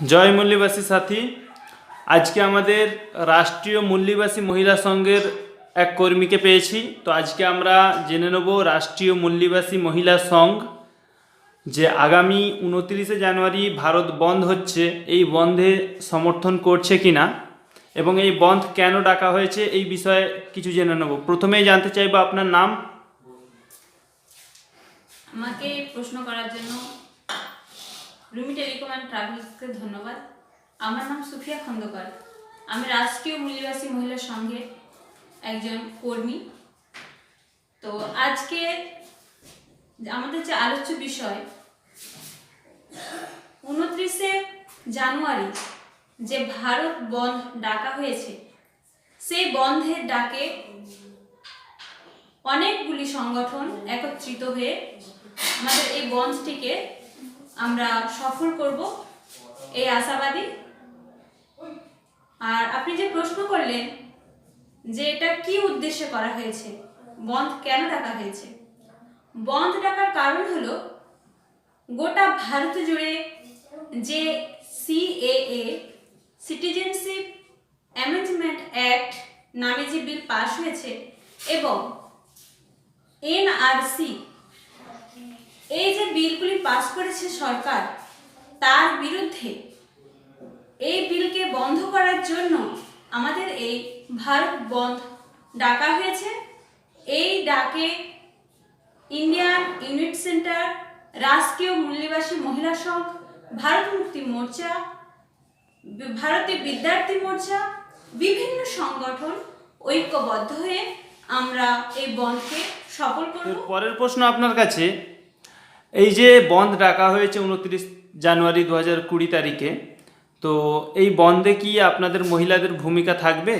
জয় মূল্যবাসী সাথী, আজকে আমাদের রাষ্ট্রীয় মূল্যবাসী মহিলা সংঘের এক কর্মীকে পেয়েছি। তো আজকে আমরা জেনে নেব রাষ্ট্রীয় মূল্যবাসী মহিলা সংঘ, যে আগামী উনত্রিশে জানুয়ারি ভারত বন্ধ হচ্ছে, এই বন্ধে সমর্থন করছে কিনা এবং এই বন্ধ কেন ডাকা হয়েছে, এই বিষয়ে কিছু জেনে নেব। প্রথমেই জানতে চাইব আপনার নাম। আমাকে প্রশ্ন করার জন্য রুমি টেলিকম অ্যান্ড ট্রাভেলসকে ধন্যবাদ। আমার নাম সুফিয়া খন্দকার। আমি রাষ্ট্রীয় মূল্যবাসী মহিলা সংঘের একজন কর্মী। তো আজকে আমাদের যে আলোচ্য বিষয়, উনত্রিশে জানুয়ারি যে ভারত বন্ধ ডাকা হয়েছে, সেই বন্ধের ডাকে অনেকগুলি সংগঠন একত্রিত হয়ে আমাদের এই বন্ধটিকে আমরা সফল করব এই আশাবাদী। আর আপনি যে প্রশ্ন করলেন যে এটা কি উদ্দেশ্যে করা হয়েছে, বন্ধ কেন ডাকা হয়েছে? বন্ধ ডাকার কারণ হলো গোটা ভারত জুড়ে যে সিএএ, সিটিজেনশিপ অ্যামেন্ডমেন্ট অ্যাক্ট নামে যে বিল পাশ হয়েছে এবং এনআরসি এই যে বিলগুলি পাস করেছে সরকার, তার বিরুদ্ধে এই বিলকে বন্ধ করার জন্য আমাদের এই ভারত বন্ধ ডাকা হয়েছে। এই ডাকে ইন্ডিয়ান ইউনিট সেন্টার, রাষ্ট্রীয় মূল্যবাসী মহিলা সংঘ, ভারত মুক্তি মোর্চা ভারতীয় বিদ্যার্থী মোর্চা, বিভিন্ন সংগঠন ঐক্যবদ্ধ হয়ে আমরা এই বন্ধকে সফল করব। পরের প্রশ্ন আপনার কাছে। এই যে বন্ধ ডাকা হয়েছে উনত্রিশ জানুয়ারি দু হাজার কুড়ি তারিখে তো এই বন্ধে কি আপনাদের মহিলাদের ভূমিকা থাকবে?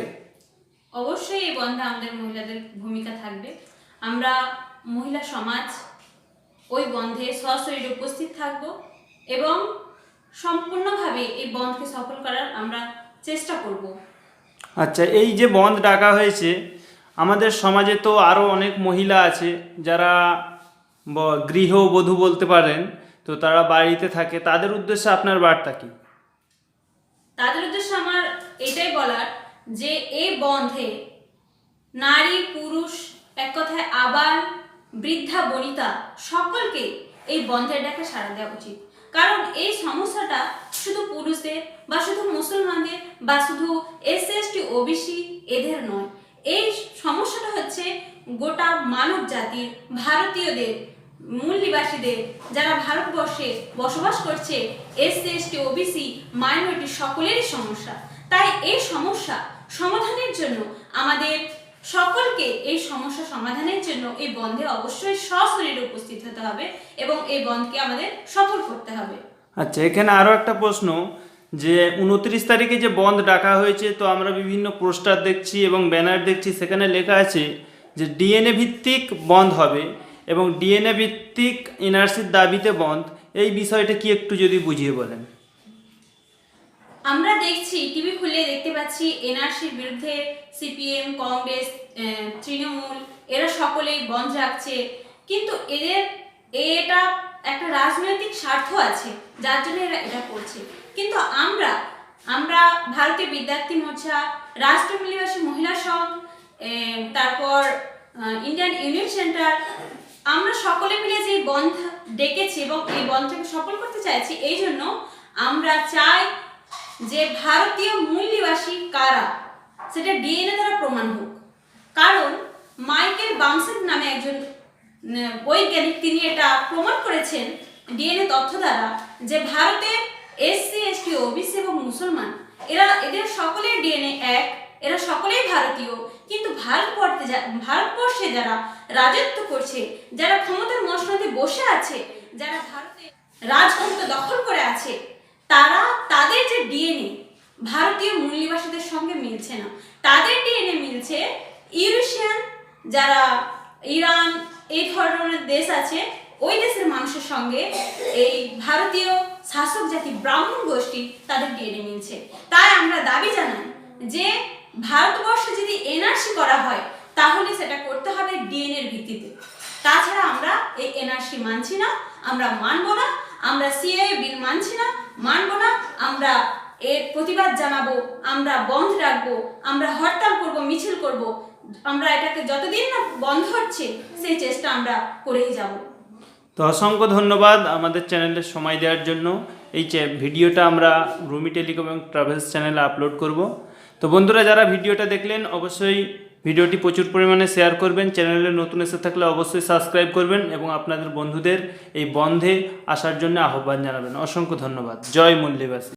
অবশ্যই এই বন্ধে আমাদের মহিলাদের ভূমিকা থাকবে। আমরা মহিলা সমাজ ওই বন্ধে সশরীরে উপস্থিত থাকব এবং সম্পূর্ণভাবে এই বন্ধকে সফল করার আমরা চেষ্টা করব। আচ্ছা এই যে বন্ধ ডাকা হয়েছে আমাদের সমাজে তো আরও অনেক মহিলা আছে যারা গৃহবধূ বলতে পারেন, তো তারা বাড়িতে থাকে, তাদের উদ্দেশ্যে আপনার বার্তা কি? তাদের উদ্দেশ্যে আমার এটাই বলার যে এই বন্ধে নারী, পুরুষ, এক কথায় আবাল, বৃদ্ধা, বনিতা সকলকে এই বন্ধের ডাকে সাড়া দেওয়া উচিত। কারণ এই সমস্যাটা শুধু পুরুষদের বা শুধু মুসলমানদের বা শুধু এস এসটি ওবিসি এদের নয়। এই সমস্যাটা হচ্ছে গোটা মানব জাতির ভারতীয়দের মূল নিবাসীদের যারা ভারতবর্ষে বসবাস করছে এসসি এসটি ওবিসি মাইনরিটি সকলেরই সমস্যা। তাই এই সমস্যা সমাধানের জন্য আমাদের সকলকে এই সমস্যা সমাধানের জন্য এই বন্ধে অবশ্যই সশরীরে উপস্থিত হতে হবে এবং এই বন্ধকে আমাদের সফল করতে হবে। আচ্ছা এখানে আরও একটা প্রশ্ন যে উনত্রিশ তারিখে যে বন্ধ ডাকা হয়েছে, তো আমরা বিভিন্ন পোস্টার দেখছি এবং ব্যানার দেখছি, সেখানে লেখা আছে যে ডিএনএ ভিত্তিক বন্ধ হবে। এবং ডিএনএ ভিত্তিক এনআরসির দাবিতে বন্ধ। এই বিষয়টা কি একটু যদি বুঝিয়ে বলেন? আমরা দেখছি, টিভি খুলে দেখতে পাচ্ছি এনআরসির বিরুদ্ধে সিপিএম কংগ্রেস তৃণমূল, এরা সকলেই বন্ধ রাখছে। কিন্তু এদের, এটা একটা রাজনৈতিক স্বার্থ আছে, যার জন্য এরা এটা করছে। কিন্তু আমরা আমরা ভারতীয় বিদ্যার্থী মোর্চা রাষ্ট্রমূল্যবাসী মহিলা সংঘ তারপর ইন্ডিয়ান ইউনিট সেন্টার আমরা সকলে মিলে যে বন্ধ ডেকেছি এবং এই বন্ধটাকে সফল করতে চাইছি, এই জন্য আমরা চাই যে ভারতীয় মূল নিবাসী কারা, সেটা ডিএনএ দ্বারা প্রমাণ হোক। কারণ মাইকেল বামসেট নামে একজন বৈজ্ঞানিক তিনি এটা প্রমাণ করেছেন ডিএনএ তথ্য দ্বারা যে ভারতের এসসি, এসটি, ওবিসি এবং মুসলমান এরা এদের সকলের ডিএনএ এক, এরা সকলেই ভারতীয়। কিন্তু ভারতবর্ষে ভারতবর্ষে যারা রাজত্ব করছে, যারা ক্ষমতার মসনদে বসে আছে, যারা ভারতে রাজক্ষমতা দখল করে আছে, তারা, তাদের যে ডিএনএ ভারতীয় মূল নিবাসীদের সঙ্গে মিলছে না। তাদের ডিএনএ মিলছে ইউরেশিয়ান, যারা ইরান, এই ধরনের দেশ আছে, ওই দেশের মানুষের সঙ্গে এই ভারতীয় শাসক জাতি ব্রাহ্মণ গোষ্ঠী তাদের ডিএনএ মিলছে। তাই আমরা দাবি জানাই যে ভারতবর্ষে যদি এনআরসি করা হয়, তাহলে সেটা করতে হবে ডিএনএ এর ভিত্তিতে। তাছাড়া আমরা এই এনআরসি মানছি না, আমরা মানবো না, আমরা সিএ বিল মানছি না, মানবো না, আমরা এর প্রতিবাদ জানাব, আমরা বন্ধ রাখব, আমরা হরতাল করব, মিছিল করব, আমরা এটাকে যতদিন না বন্ধ হচ্ছে, সেই চেষ্টা আমরা করেই যাব। তো অসংখ্য ধন্যবাদ আমাদের চ্যানেলে সময় দেওয়ার জন্য। এই ভিডিওটা আমরা রুমি টেলিকম এবং ট্রাভেলস চ্যানেলে আপলোড করব। তো বন্ধুরা, যারা ভিডিওটা দেখলেন, অবশ্যই ভিডিওটি প্রচুর পরিমাণে শেয়ার করবেন। চ্যানেলে নতুন এসে থাকলে অবশ্যই সাবস্ক্রাইব করবেন এবং আপনাদের বন্ধুদের এই বন্ধে আসার জন্য আহ্বান জানাবেন। অসংখ্য ধন্যবাদ। জয় মূল্যবাসী